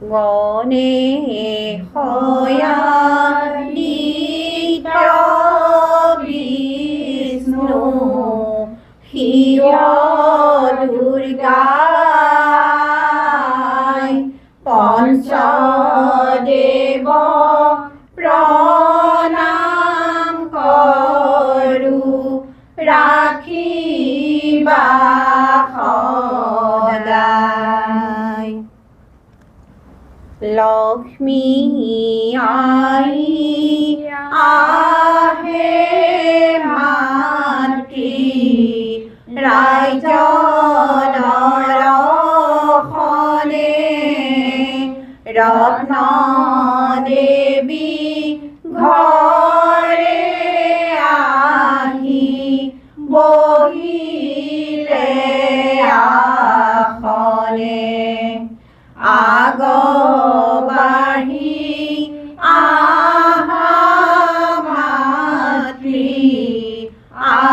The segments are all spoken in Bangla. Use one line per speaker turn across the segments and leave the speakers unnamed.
我呢何呀？你呀，比诺，希呀，杜里盖，帮着的帮。আই আহে মাতৃ। ৰাইজনৰ খনে ৰত্ন দেৱী ঘৰে আহি বহিলে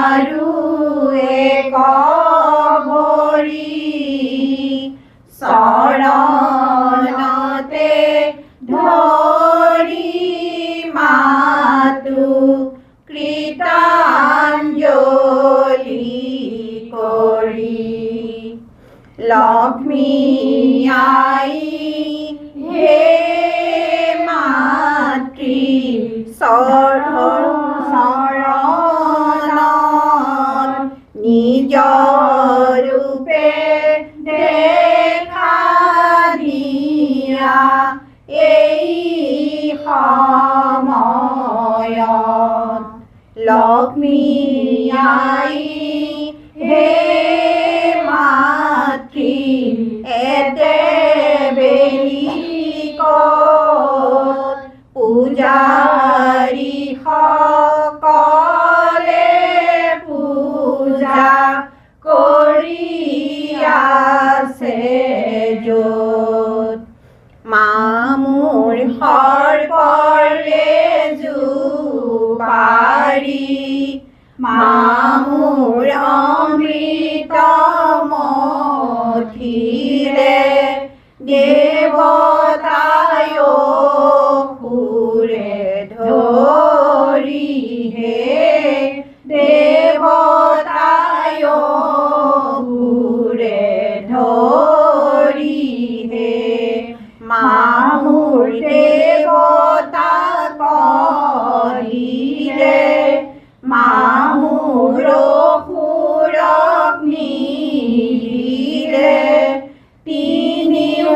Mário. সময়ত লক্ষ্মী আই হে য'ত। মামুৰ সৰ্পৰে জোপাৰি মামুৰ অমৃত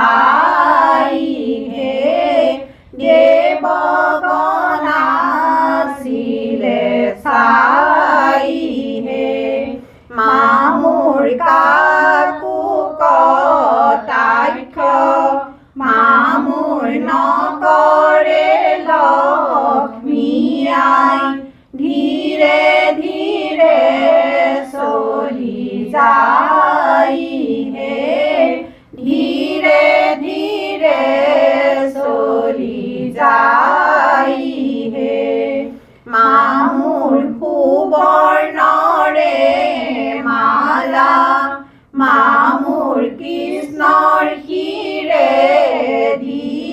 Pai.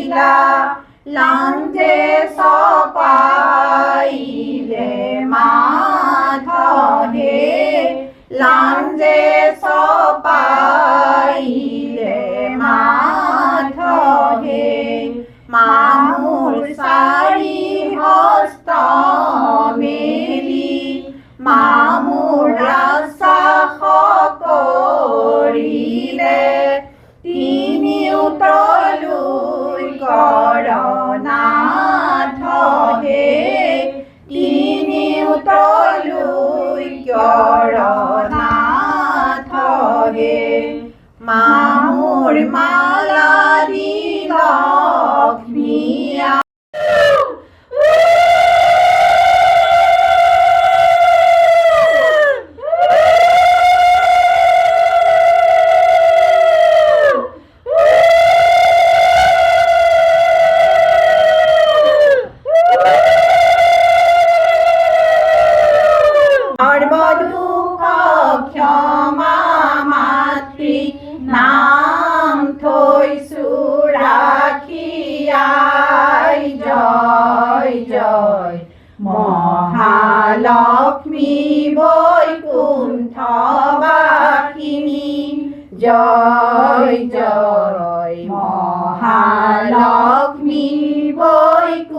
দিলা লাঞ্জে চপাইলে মাধ লাঞ্জে চপাইলে মাধ মামুৰ চাৰি হস্ত মেলি মামুৰ ৰাজসাহ God. সর্বদুঃখ ক্ষমা মাতৃ নাম থৈ সুরাখিয়াই জয় জয় মহালক্ষ্মী বৈকুণ্ঠবাসিনী জয় জয়। মহালক্ষ্মী বৈকুণ্ঠবাসিনী।